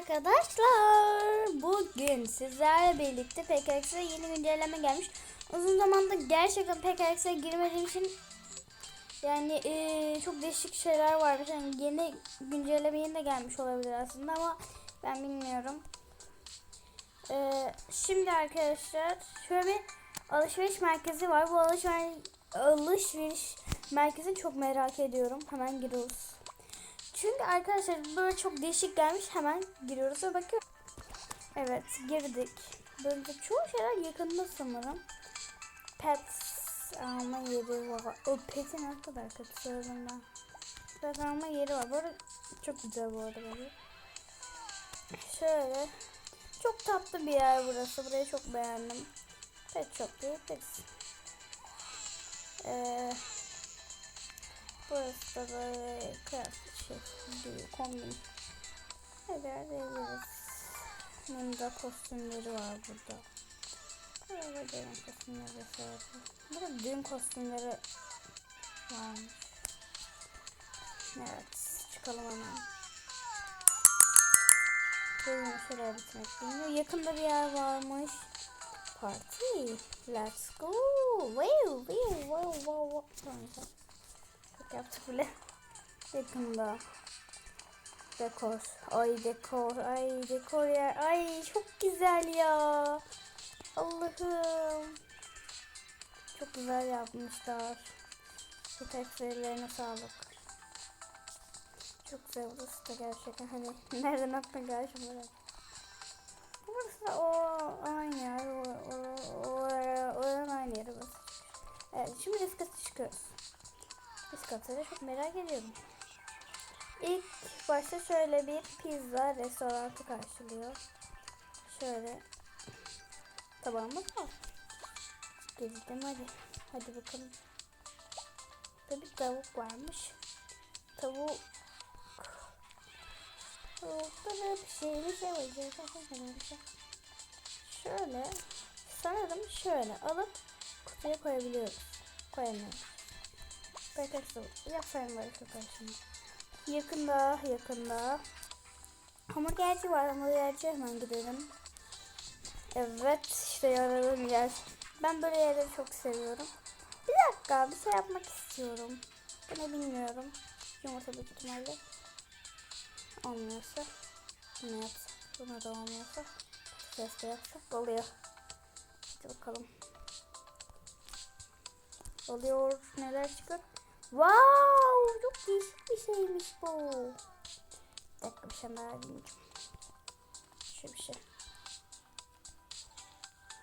arkadaşlar. Bugün sizlerle birlikte PKX'e yeni güncelleme gelmiş. Uzun zamandır gerçekten PKX'e girmediğim için yani eee, çok değişik şeyler varmış. Yani yeni güncelleme yeni de gelmiş olabilir aslında ama ben bilmiyorum. Eee, şimdi arkadaşlar şöyle bir alışveriş merkezi var. Bu alışveriş, alışveriş merkezini çok merak ediyorum. Hemen giriyoruz. Çünkü arkadaşlar böyle çok değişik gelmiş. Hemen giriyoruz ve bakıyoruz. Evet girdik. Böyle çoğu şeyler yakında sanırım. Pet alma yeri var. O peti ne kadar kötü söyledim ben. Pet alma yeri var. Böyle çok güzel bu arada böyle. Şöyle. Çok tatlı bir yer burası. Burayı çok beğendim. Pet shop değil. Pet. Ee, Burası da böyle kıyafet bir kombin. Hadi arayabiliriz. Ninja kostümleri var burada. Böyle gelin kostümleri vesaire. Burada düğün kostümleri varmış. Evet, çıkalım hemen. Gelin şuraya bitmek bilmiyor. Yakında bir yer varmış. Party. Let's go. Wow, wow, wow, wow. Tamam. Çok yaptık bile. Yakında. Dekor. Ay dekor. Ay dekor ya. Ay çok güzel ya. Allah'ım. Çok güzel yapmışlar. Bu tekstlerine sağlık. Çok güzel burası da gerçekten. Hani nereden attın gerçekten merak. Burası da o aynı yer. O, o, o, oranın aynı yeri burası. Evet şimdi risk katı çıkıyoruz. Risk katını çok merak ediyorum. İlk başta şöyle bir pizza restoranı karşılıyor. Şöyle tabağımız var. Gezdim hadi. Hadi bakalım. Tabi tavuk varmış. Tavuk Tavukta da bir şey bir şey var. Şöyle sanırım şöyle alıp kutuya koyabiliyoruz. Koyamıyoruz. Perfecto. Yapsayım böyle şimdi. Yakında, yakında. Hamburgerci var. Hamburgerci hemen gidelim. Evet, işte aradığım yer. Ben böyle yerleri çok seviyorum. Bir dakika, bir şey yapmak istiyorum. Bu ne bilmiyorum. Yumurta büyük ihtimalle. Olmuyorsa. Ne yapsak? Buna da olmuyorsa. Patates de yapsak oluyor. Hadi bakalım. Oluyor. Neler çıkıyor? Wow! Bir şeymiş bu. Bir dakika bir şey daha deneyeceğim. Şöyle bir şey.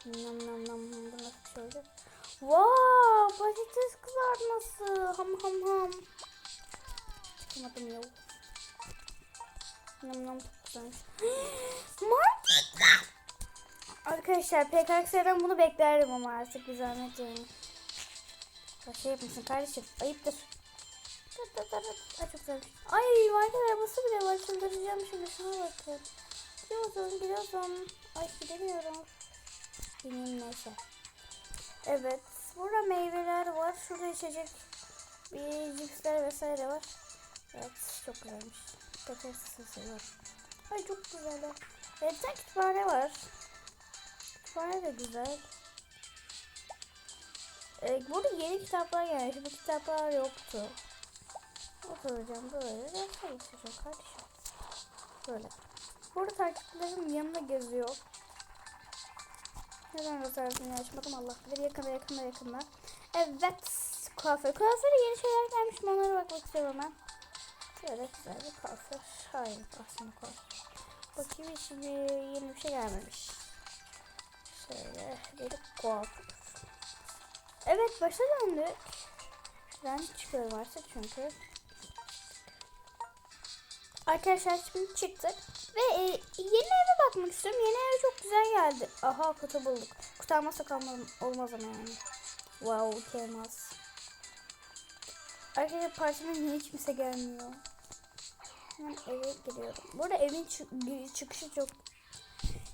Nam nam nam. Bu nasıl olacak? Wow! Patates kızartması. Ham ham ham. Çıkamadım ya. Nam nam çok güzelmiş. Market. Arkadaşlar PKX'den bunu beklerdim ama artık bir zahmet yani. Ya şey yapmışsın kardeşim. Ayıptır. Dur. dur. Ay market arabası bile var. Çıldıracağım şimdi. Şuna bakın. Gidiyorsun gidiyorsun. Ay gidemiyorum. Bilmiyorum neyse. Evet. Burada meyveler var. Şurada içecek. Bir cipsler vesaire var. Evet. Çok güzelmiş. Patatesi seviyorum. Ay çok güzel. Evet. Kütüphane var. Kütüphane de güzel. Ee, burada yeni kitaplar gelmiş. Bu kitaplar yoktu. Oturacağım böyle. Ders çalışacağım kardeşim. Böyle. Burada takipçilerim yanında geziyor. Neden rezervini açmadım Allah bilir. Yakında yakında yakında. Evet. Kuaför. Kuaföre yeni şeyler gelmiş. mi? Onlara bakmak istiyorum ben. Şöyle güzel bir kuaför. Hayır aslında kuaför. Bakayım şimdi yeni bir şey gelmemiş. Şöyle bir kuaför. Evet başa döndük. Ben çıkıyorum artık çünkü. Arkadaşlar şimdi çıktık. Ve e, yeni eve bakmak istiyorum. Yeni ev çok güzel geldi. Aha kutu bulduk. Kutu almazsak olmaz ama yani. Wow kelmas. Arkadaşlar partime niye kimse gelmiyor? Hemen eve giriyorum. Burada evin çı- çıkışı çok...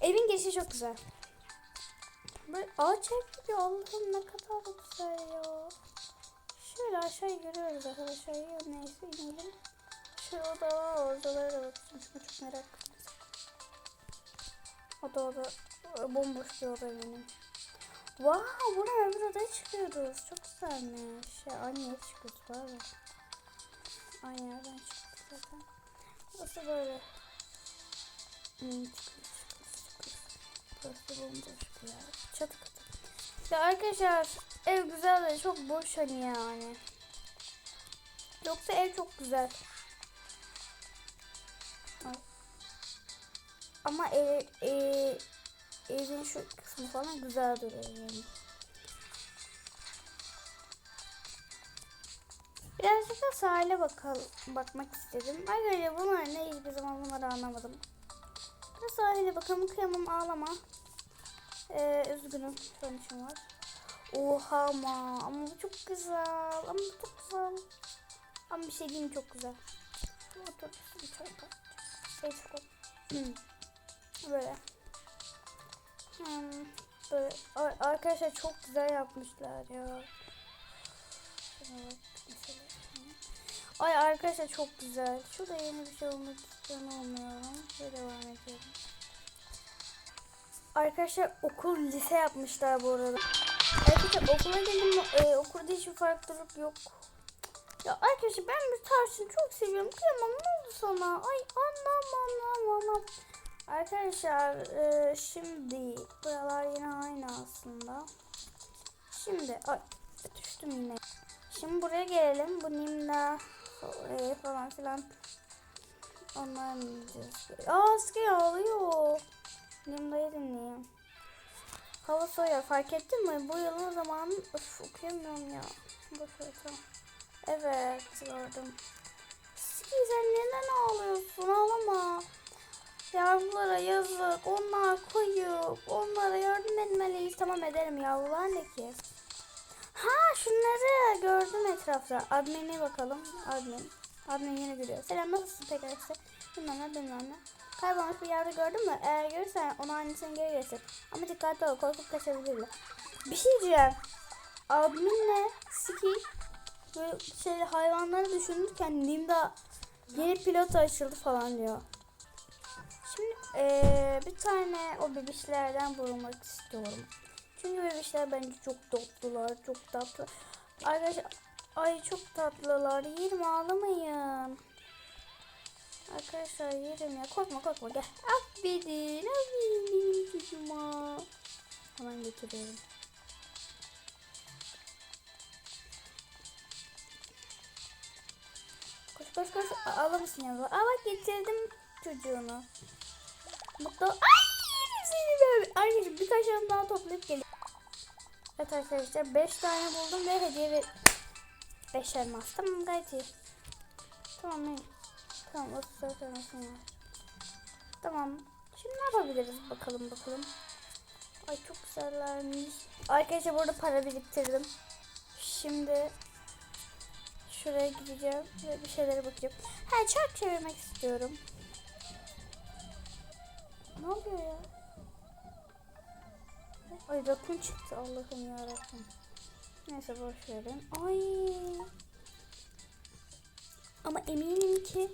Evin girişi çok güzel. Böyle ağaç ev gibi Allah'ım ne kadar güzel ya. Şöyle aşağıya görüyoruz arkadaşlar. Neyse inelim. Şu oda var oradalara da bakacağım. Şunu çok merak. O da o da e, bomboş bir oda benim. Wow, buradan öbür odaya çıkıyoruz. Çok güzelmiş. Ya aynı yere çıkıyoruz pardon. Aynı yerden çıktık zaten. Burası böyle. Hmm, çıkıyoruz, çıkıyoruz. Burası bomboş bir yer. Çatı katı. Ya arkadaşlar ev güzel de çok boş hani yani. Yoksa ev çok güzel. Ama ev, ev, evin şu kısmı falan güzel duruyor yani. Birazcık da sahile bakalım, bakmak istedim. Arkadaşlar bunlar ne hiçbir zaman bunları anlamadım. Biraz sahile bakalım kıyamam ağlama. Ee, üzgünüm işim var. Oha ama ama bu çok güzel ama bu çok güzel. Ama bir şey diyeyim çok güzel. Otur bir koy. Şey çok Böyle. Hmm, böyle Ar- arkadaşlar çok güzel yapmışlar ya. Ay arkadaşlar çok güzel. Şurada yeni bir şey olmak istiyorum olmuyorum. Şöyle devam ediyorum. Arkadaşlar okul lise yapmışlar bu arada. Arkadaşlar okula geldim e, okulda hiçbir farklılık yok. Ya arkadaşlar ben bir tarçın çok seviyorum. Kıyamam ne oldu sana? Ay anlam anlam anlam. Arkadaşlar e, şimdi buralar yine aynı aslında. Şimdi ay düştüm yine. Şimdi buraya gelelim. Bu Nimda e, falan filan. Onlar mı diyeceğiz? Aa Asker ağlıyor. Nimda'yı dinleyeyim. Hava soğuyor fark ettin mi? Bu yılın zamanı Öf, okuyamıyorum ya. Ver tamam. Evet gördüm. Siki sen neden ağlıyorsun ağlama. Yavrulara yazık. Onlar koyup onlara yardım etmeliyiz. Tamam ederim yavrular ne ki? Ha şunları gördüm etrafta. Admin'e bakalım. Admin. Admin yine gülüyor. Selam nasılsın peki arkadaşlar? Bilmem ne bilmem ne. Kaybolmuş bir yerde gördün mü? Eğer görürsen onu annesine geri getir. Ama dikkatli ol korkup kaçabilirler. Bir şey diyeceğim. Adminle Siki böyle şey hayvanları düşünürken Linda yeni pilot açıldı falan diyor. Eee, bir tane o bebişlerden bulmak istiyorum. Çünkü bebişler bence çok tatlılar, çok tatlı. Arkadaşlar, ay çok tatlılar. Yerim ağlamayın. Arkadaşlar yerim ya. Korkma korkma gel. Aferin, aferin benim çocuğuma. Hemen getiriyorum. Koş koş koş. A- Alır mısın yavrum? Aa bak getirdim çocuğunu. Mutlu. Ay seni ben. Arkadaşlar birkaç tane daha toplayıp geliyorum. Evet arkadaşlar 5 tane buldum ve hediye ver. 5 elmas. Tamam gayet iyi. Tamam iyi. Tamam 34 elmasım var. Tamam. Şimdi ne yapabiliriz bakalım bakalım. Ay çok güzellermiş. Arkadaşlar burada para biriktirdim. Şimdi şuraya gideceğim ve bir şeylere bakacağım. Ha çark çevirmek istiyorum. Ne oluyor ya? Ay rakun çıktı Allah'ım ya rakun. Neyse boş verin. Ay. Ama eminim ki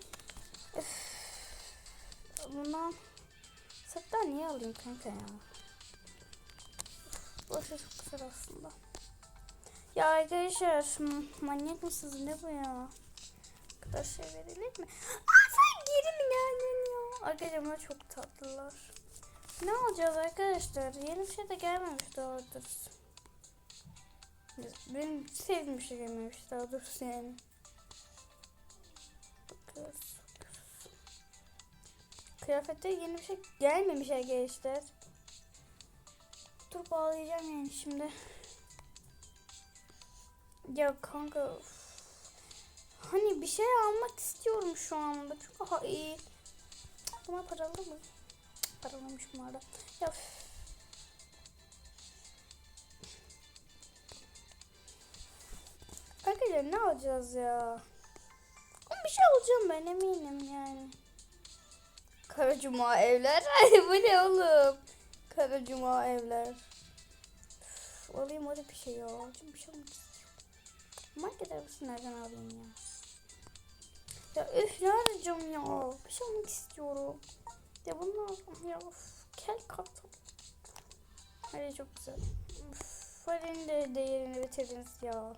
Öf. bundan setten niye alayım kanka ya? Boş ver, çok güzel aslında. Ya arkadaşlar manyak mısınız ne bu ya? Bu kadar şey verilir mi? Aa sen geri mi geldin ya? Arkadaşlar bunlar çok tatlılar. Ne alacağız arkadaşlar? Yeni bir şey de gelmemiş doğrudur. Benim sevdiğim bir şey gelmemiş daha doğrusu yani. Kıyafette yeni bir şey gelmemiş arkadaşlar. Dur bağlayacağım yani şimdi. Ya kanka üf. Hani bir şey almak istiyorum şu anda. Çok aha iyi. Buna paralı mı? Cık, Paralıymış bunlar da. Ya üf. Arkadaşlar ne alacağız ya? Ama bir şey alacağım ben eminim yani. Kara Cuma evler. Ay bu ne oğlum? Kara Cuma evler. Üf, alayım öyle bir şey ya. Şimdi bir şey istiyorum. Market arabası nereden alayım ya? Ya üf ne arayacağım ya? Bir şey almak istiyorum. Ya bunu alsam ya of. Kel kartal. Hadi çok güzel. Uf, Hari'nin de değerini bitirdiniz ya.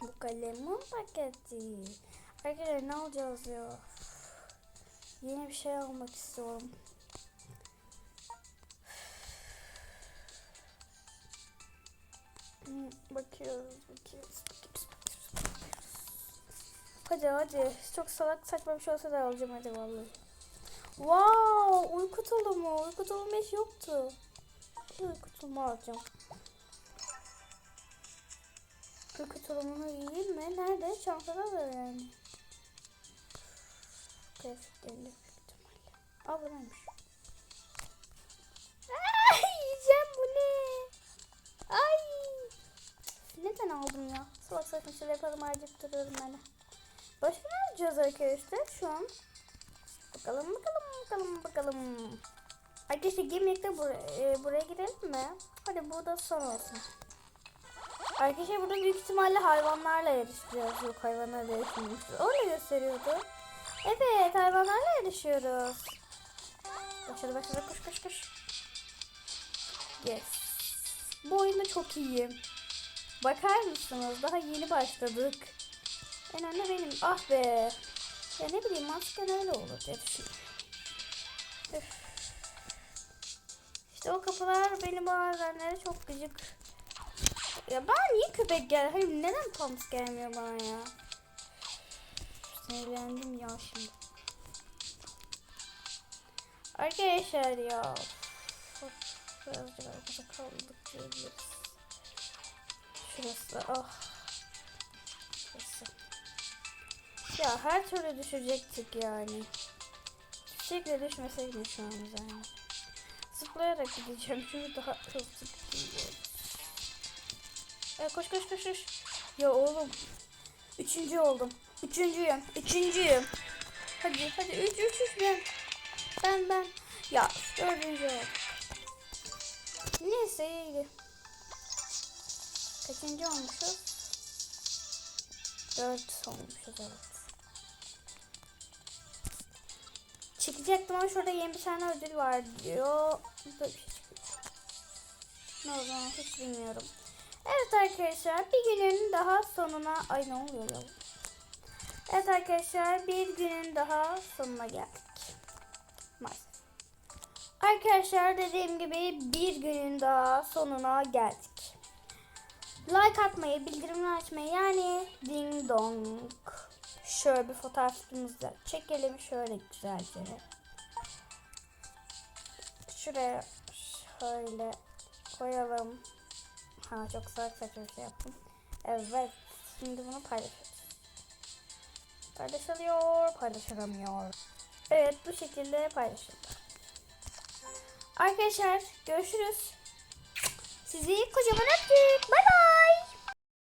Bu kalemin paketi. Arkadaşlar ne alacağız ya? Yeni bir şey almak istiyorum. Bakıyoruz, bakıyoruz. Hadi hadi. Çok salak saçma bir şey olsa da alacağım hadi vallahi. Wow, uyku tulumu. Uyku tulumu hiç yoktu. Uyku tulumu alacağım. Uyku tulumunu yiyeyim mi? Nerede? Çantada da yani. Kıyafetlerinde büyük ihtimalle. Aa bu? Ay, yiyeceğim bu? Ay. Neden aldım ya? Salak saçma şeyler yapalım harcayıp duruyorum ben de. Başka ne yapacağız arkadaşlar şu an? Bakalım bakalım bakalım bakalım. Arkadaşlar gemlikte buraya, e, buraya girelim mi? Hadi bu da son olsun. Arkadaşlar burada büyük ihtimalle hayvanlarla yarışacağız. Yok hayvanlarla yarışmıyoruz. Öyle gösteriyordu. Evet hayvanlarla yarışıyoruz. Başladı başladı koş koş koş. Yes. Bu oyunda çok iyiyim. Bakar mısınız? Daha yeni başladık. En önde benim. Ah be. Ya ne bileyim masken öyle olur diye düşünüyorum. İşte o kapılar beni bazenleri çok gıcık. Ya ben niye köpek gel? Hayır neden Thomas gelmiyor bana ya? Sinirlendim ya şimdi. Arkadaşlar ya. Of, Birazcık arkada kaldık diyebiliriz. Şurası ah. Ya her türlü düşecektik yani. Şekilde düşmesek mi şu an yani? Zıplayarak gideceğim çünkü daha hızlı gidiyorum. E, koş koş koş koş. Ya oğlum. Üçüncü oldum. Üçüncüyüm. Üçüncüyüm. Hadi hadi üç üç üç ben. Ben ben. Ya dördüncü oldum. Neyse iyiydi. Kaçıncı olmuşuz? Dört olmuşuz evet. Çıkacaktım ama şurada yeni bir tane ödül var diyor. Şey. Ne olduğunu hiç bilmiyorum. Evet arkadaşlar bir günün daha sonuna... Ay ne oluyor ya? Evet arkadaşlar bir günün daha sonuna geldik. Maalesef. Arkadaşlar dediğim gibi bir günün daha sonuna geldik. Like atmayı, bildirimleri açmayı yani ding dong. Şöyle bir fotoğrafımızı çekelim şöyle güzelce. Şuraya şöyle koyalım. Ha çok salak saçma bir şey yaptım. Evet. Şimdi bunu paylaşıyoruz. Paylaşılıyor, paylaşılamıyor. Evet bu şekilde paylaşıldı. Arkadaşlar görüşürüz. Sizi kocaman öptük. Bay bay.